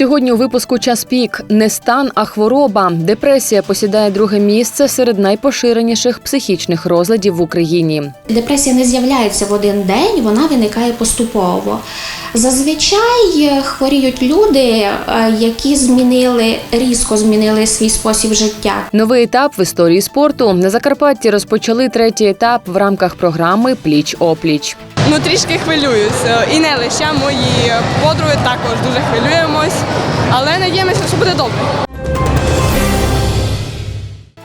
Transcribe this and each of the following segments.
Сьогодні у випуску час пік не стан, а хвороба. Депресія посідає друге місце серед найпоширеніших психічних розладів в Україні. Депресія не з'являється в один день, вона виникає поступово. Зазвичай е, хворіють люди, е, які змінили різко змінили свій спосіб життя. Новий етап в історії спорту на Закарпатті розпочали третій етап в рамках програми Пліч опліч. Ну трішки хвилююся. І не лише мої подруги також дуже хвилюємось, але надіємося, що буде добре.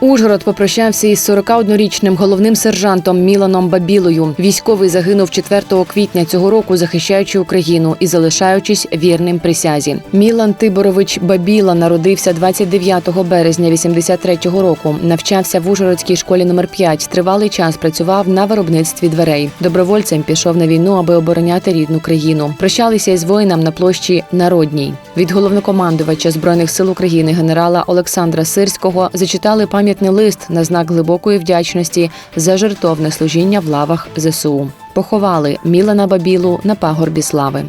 Ужгород попрощався із 41-річним головним сержантом Міланом Бабілою. Військовий загинув 4 квітня цього року, захищаючи Україну і залишаючись вірним присязі. Мілан Тиборович Бабіла народився 29 березня 83-го року. Навчався в Ужгородській школі номер 5 Тривалий час працював на виробництві дверей. Добровольцем пішов на війну, аби обороняти рідну країну. Прощалися із воїнам на площі Народній. Від головнокомандувача збройних сил України генерала Олександра Сирського зачитали пам'ятний лист на знак глибокої вдячності за жертовне служіння в лавах ЗСУ. Поховали Мілана Бабілу на пагорбі слави.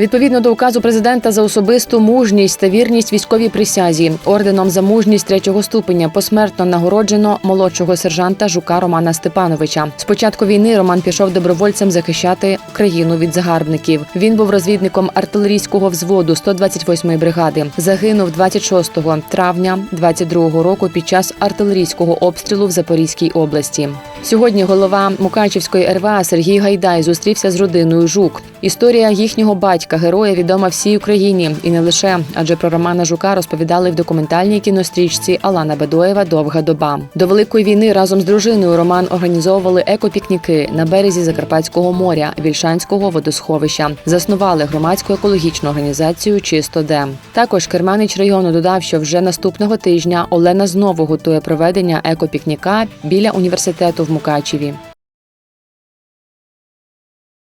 Відповідно до указу президента за особисту мужність та вірність військовій присязі орденом за мужність третього ступеня посмертно нагороджено молодшого сержанта Жука Романа Степановича. З початку війни Роман пішов добровольцем захищати країну від загарбників. Він був розвідником артилерійського взводу 128-ї бригади. Загинув 26 травня 22-го року під час артилерійського обстрілу в Запорізькій області. Сьогодні голова Мукачівської РВА Сергій Гайдай зустрівся з родиною Жук. Історія їхнього батька, героя, відома всій Україні, і не лише, адже про Романа Жука розповідали в документальній кінострічці Алана Бедоєва Довга доба. До великої війни разом з дружиною Роман організовували екопікніки на березі Закарпатського моря, Вільшанського водосховища. Заснували громадську екологічну організацію Чисто Дем. Також керманич району додав, що вже наступного тижня Олена знову готує проведення екопікніка біля університету Мукачеві.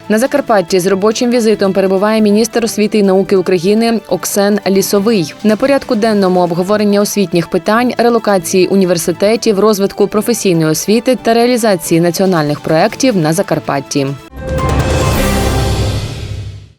На Закарпатті з робочим візитом перебуває міністр освіти і науки України Оксен Лісовий. На порядку денному обговорення освітніх питань, релокації університетів, розвитку професійної освіти та реалізації національних проєктів на Закарпатті.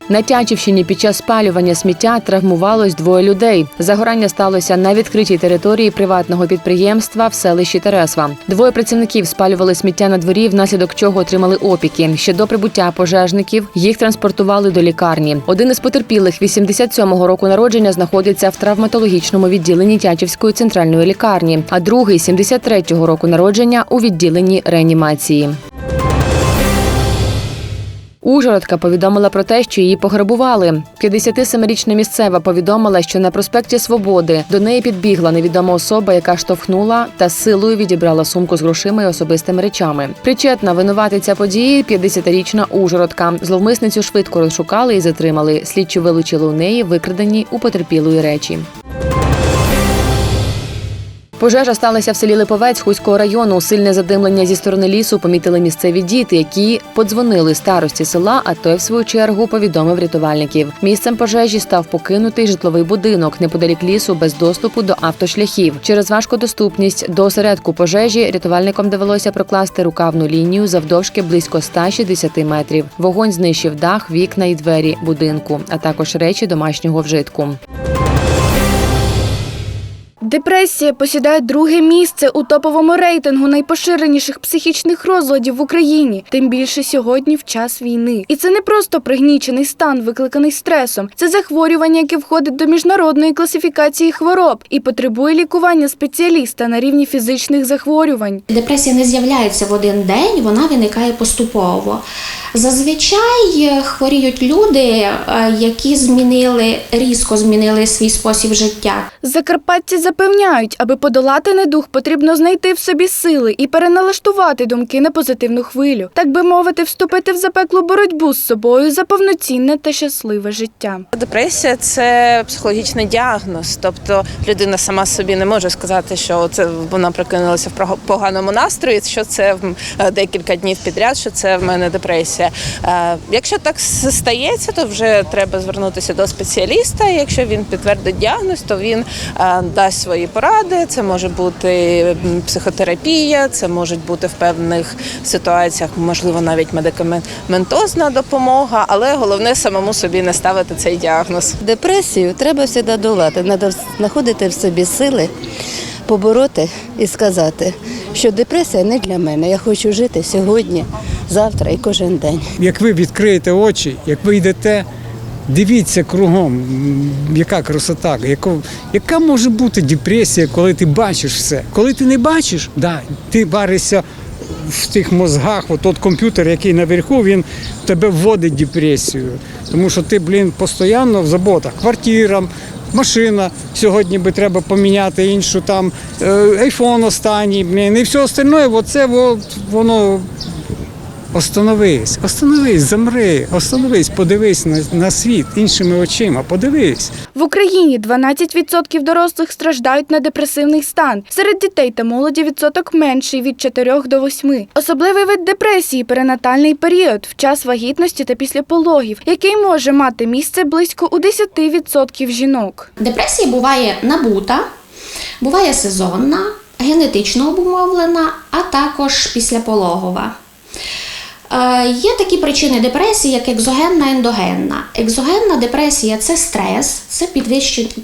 На Тячівщині під час спалювання сміття травмувалось двоє людей. Загорання сталося на відкритій території приватного підприємства в селищі Тересва. Двоє працівників спалювали сміття на дворі, внаслідок чого отримали опіки. Ще до прибуття пожежників їх транспортували до лікарні. Один із потерпілих 87-го року народження знаходиться в травматологічному відділенні Тячівської центральної лікарні, а другий 73-го року народження у відділенні реанімації. Ужгородка повідомила про те, що її пограбували. 57-річна місцева повідомила, що на проспекті Свободи до неї підбігла невідома особа, яка штовхнула та силою відібрала сумку з грошима і особистими речами. Причетна винуватиця події 50-річна Ужгородка. Зловмисницю швидко розшукали і затримали. Слідчі вилучили у неї викрадені у потерпілої речі. Пожежа сталася в селі Липовець Хуського району. Сильне задимлення зі сторони лісу помітили місцеві діти, які подзвонили старості села, а той, в свою чергу, повідомив рятувальників. Місцем пожежі став покинутий житловий будинок неподалік лісу без доступу до автошляхів. Через важкодоступність до осередку пожежі рятувальникам довелося прокласти рукавну лінію завдовжки близько 160 метрів. Вогонь знищив дах, вікна і двері будинку, а також речі домашнього вжитку. Депресія посідає друге місце у топовому рейтингу найпоширеніших психічних розладів в Україні, тим більше сьогодні в час війни. І це не просто пригнічений стан, викликаний стресом. Це захворювання, яке входить до міжнародної класифікації хвороб і потребує лікування спеціаліста на рівні фізичних захворювань. Депресія не з'являється в один день, вона виникає поступово. Зазвичай е, хворіють люди, е, які змінили різко змінили свій спосіб життя. Закарпатці запевняють, аби подолати недух, потрібно знайти в собі сили і переналаштувати думки на позитивну хвилю, так би мовити, вступити в запеклу боротьбу з собою за повноцінне та щасливе життя. Депресія це психологічний діагноз, тобто людина сама собі не може сказати, що це вона прокинулася в поганому настрої, що це е, декілька днів підряд, що це в мене депресія. Е, Якщо так стається, то вже треба звернутися до спеціаліста. Якщо він підтвердить діагноз, то він е, дасть свої поради. Це може бути психотерапія, це може бути в певних ситуаціях, можливо, навіть медикаментозна допомога, але головне самому собі не ставити цей діагноз. Депресію треба завжди долати. Треба знаходити в собі сили, побороти і сказати, що депресія не для мене. Я хочу жити сьогодні, завтра і кожен день. Як ви відкриєте очі, як ви йдете, дивіться кругом, яка красота, яка, яка може бути депресія, коли ти бачиш все. Коли ти не бачиш, да, ти варишся в тих мозгах, от тот комп'ютер, який наверху, він тебе вводить депресію. Тому що ти, блін, постійно в заботах. Квартира, машина, сьогодні би треба поміняти іншу там, е, айфон останній, блін, і все остальне, оце воно Остановись, остановись, замри, остановись, подивись на, на світ іншими очима, подивись. В Україні 12% дорослих страждають на депресивний стан. Серед дітей та молоді відсоток менший від 4 до 8. Особливий вид депресії перинатальний період в час вагітності та після пологів, який може мати місце близько у 10% жінок. Депресія буває набута, буває сезонна, генетично обумовлена, а також післяпологова. Е, Є такі причини депресії, як екзогенна ендогенна. Екзогенна депресія це стрес, це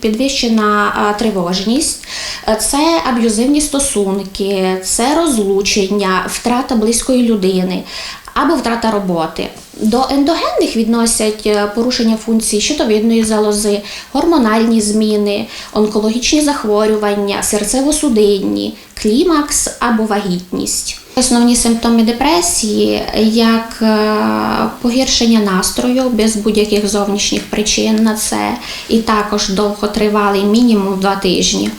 підвищена, е, тривожність, е, це аб'юзивні стосунки, це розлучення, втрата близької людини або втрата роботи. До ендогенних відносять е, порушення функцій щитовидної залози, гормональні зміни, онкологічні захворювання, серцево-судинні, клімакс або вагітність. Основні симптоми депресії, як е, погіршення настрою без будь-яких зовнішніх причин на це, і також довготривалий мінімум два тижні.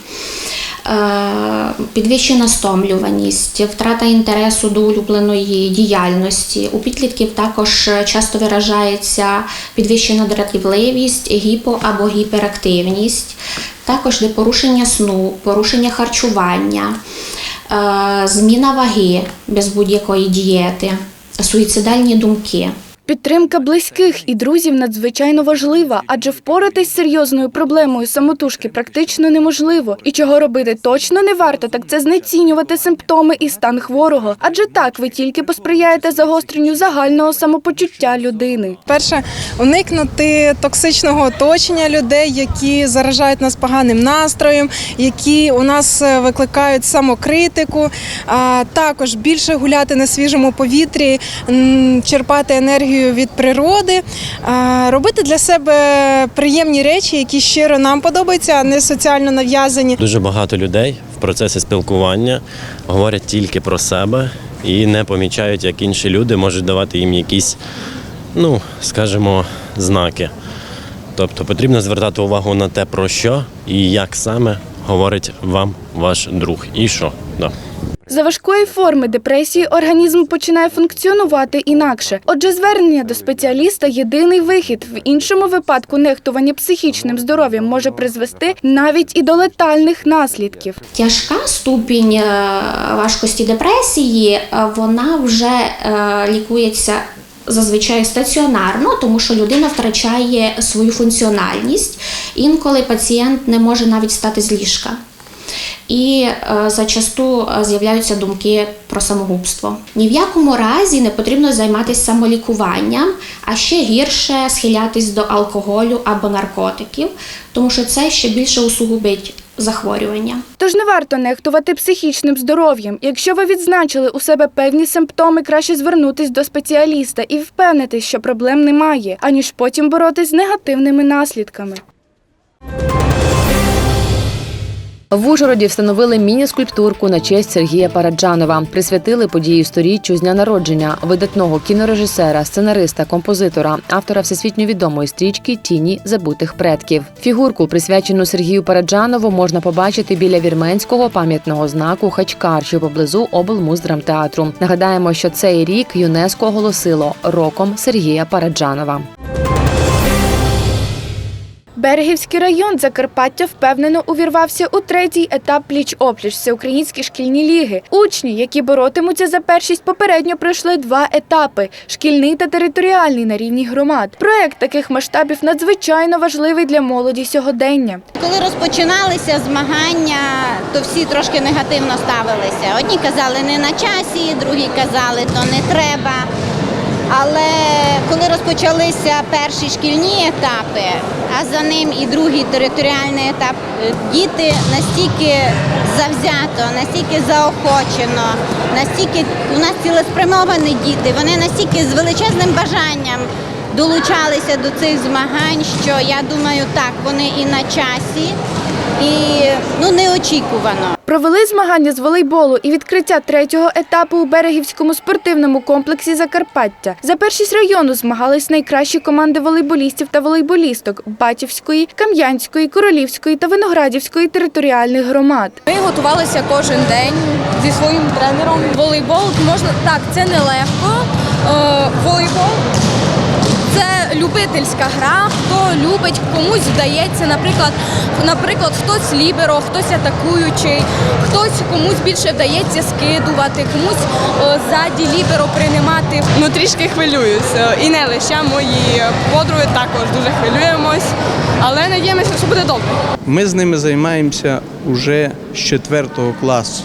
Е, Підвищена стомлюваність, втрата інтересу до улюбленої діяльності. У підлітків також часто виражається підвищена дратівливість, гіпо або гіперактивність, також де порушення сну, порушення харчування, е, зміна ваги без будь-якої дієти, суїцидальні думки. Підтримка близьких і друзів надзвичайно важлива, адже впоратись з серйозною проблемою самотужки практично неможливо. І чого робити точно не варто, так це знецінювати симптоми і стан хворого. Адже так ви тільки посприяєте загостренню загального самопочуття людини. Перше, уникнути токсичного оточення людей, які заражають нас поганим настроєм, які у нас е, викликають самокритику. А також більше гуляти на свіжому повітрі, черпати енергію від природи, робити для себе приємні речі, які щиро нам подобаються, а не соціально нав'язані. Дуже багато людей в процесі спілкування говорять тільки про себе і не помічають, як інші люди можуть давати їм якісь, ну, скажімо, знаки. Тобто потрібно звертати увагу на те, про що і як саме говорить вам ваш друг. І що. Да. За важкої форми депресії організм починає функціонувати інакше. Отже, звернення до спеціаліста єдиний вихід. В іншому випадку нехтування психічним здоров'ям може призвести навіть і до летальних наслідків. Тяжка ступінь е, важкості депресії, е, вона вже е, лікується зазвичай стаціонарно, тому що людина втрачає свою функціональність. Інколи пацієнт не може навіть стати з ліжка. І е, зачасту е, з'являються думки про самогубство. Ні в якому разі не потрібно займатися самолікуванням, а ще гірше схилятись до алкоголю або наркотиків, тому що це ще більше усугубить захворювання. Тож не варто нехтувати психічним здоров'ям. Якщо ви відзначили у себе певні симптоми, краще звернутись до спеціаліста і впевнитись, що проблем немає, аніж потім боротись з негативними наслідками. В Ужгороді встановили міні-скульптурку на честь Сергія Параджанова. Присвятили подію сторіччю з дня народження видатного кінорежисера, сценариста, композитора, автора всесвітньо відомої стрічки Тіні забутих предків. Фігурку, присвячену Сергію Параджанову, можна побачити біля вірменського пам'ятного знаку Хачкар, що поблизу облмуздрамтеатру. Нагадаємо, що цей рік ЮНЕСКО оголосило роком Сергія Параджанова. Берегівський район Закарпаття впевнено увірвався у третій етап пліч-опліч всеукраїнські шкільні ліги. Учні, які боротимуться за першість, попередньо пройшли два етапи шкільний та територіальний на рівні громад. Проект таких масштабів надзвичайно важливий для молоді сьогодення. Коли розпочиналися змагання, то всі трошки негативно ставилися. Одні казали не на часі, другі казали, то не треба. Але коли розпочалися перші шкільні етапи, а за ним і другий територіальний етап, е, діти настільки завзято, настільки заохочено, настільки у нас цілеспрямовані діти, вони настільки з величезним бажанням долучалися до цих змагань, що я думаю, так, вони і на часі, і ну неочікувано. Провели змагання з волейболу і відкриття третього етапу у берегівському спортивному комплексі Закарпаття. За першість району змагались найкращі команди волейболістів та волейболісток Батівської, Кам'янської, Королівської та Виноградівської територіальних громад. Ми готувалися кожен день зі своїм тренером. Волейбол можна так, це нелегко. Е, волейбол любительська гра. Хто любить, комусь вдається. Наприклад, наприклад, хтось ліберо, хтось атакуючий, хтось комусь більше вдається скидувати, комусь е, ззаді ліберо приймати. Ну трішки хвилююсь. Е, І не лише мої подруги також дуже хвилюємось, але надіємося, що буде добре. Ми з ними займаємося вже з 4 класу.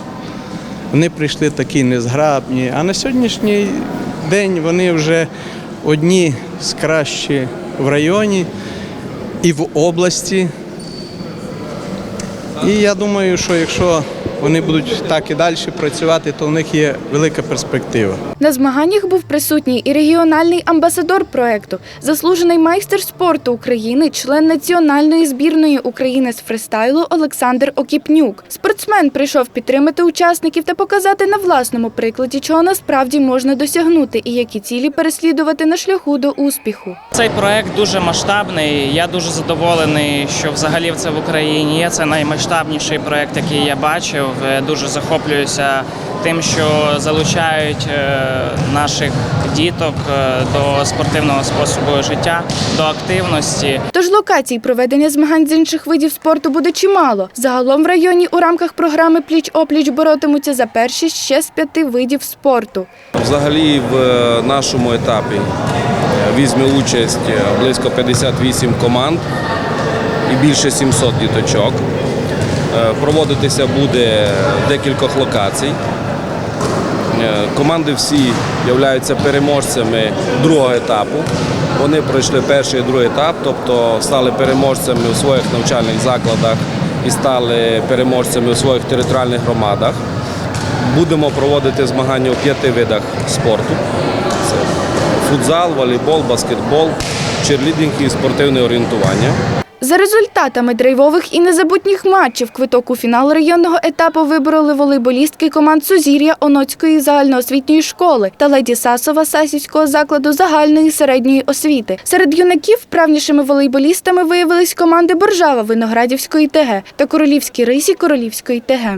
Вони прийшли такі незграбні, а на сьогоднішній день вони вже одні з кращі в районі і в області. І я думаю, що якщо вони будуть так і далі працювати, то в них є велика перспектива. На змаганнях був присутній і регіональний амбасадор проекту, заслужений майстер спорту України, член національної збірної України з фристайлу Олександр Окіпнюк. Спортсмен прийшов підтримати учасників та показати на власному прикладі, чого насправді можна досягнути і які цілі переслідувати на шляху до успіху. Цей проект дуже масштабний. Я дуже задоволений, що взагалі це в Україні є. Це наймасштабніший проект, який я бачив. Дуже захоплююся тим, що залучають е, наших діток е, до спортивного способу життя, до активності. Тож локацій проведення змагань з інших видів спорту буде чимало. Загалом в районі у рамках програми Пліч-опліч боротимуться за першість ще з п'яти видів спорту. Взагалі в е, нашому етапі візьме участь близько 58 команд і більше 700 діточок. Проводитися буде в декількох локацій. Е, Команди всі являються переможцями другого етапу. Вони пройшли перший і другий етап, тобто стали переможцями у своїх навчальних закладах і стали переможцями у своїх територіальних громадах. Будемо проводити змагання у п'яти видах спорту: це футзал, волейбол, баскетбол, черлідинг і спортивне орієнтування. За результатами драйвових і незабутніх матчів квиток у фінал районного етапу вибороли волейболістки команд Сузір'я Оноцької загальноосвітньої школи та Леді Сасова Сасівського закладу загальної середньої освіти. Серед юнаків вправнішими волейболістами виявились команди Боржава Виноградівської ТГ та Королівські Рисі Королівської ТГ.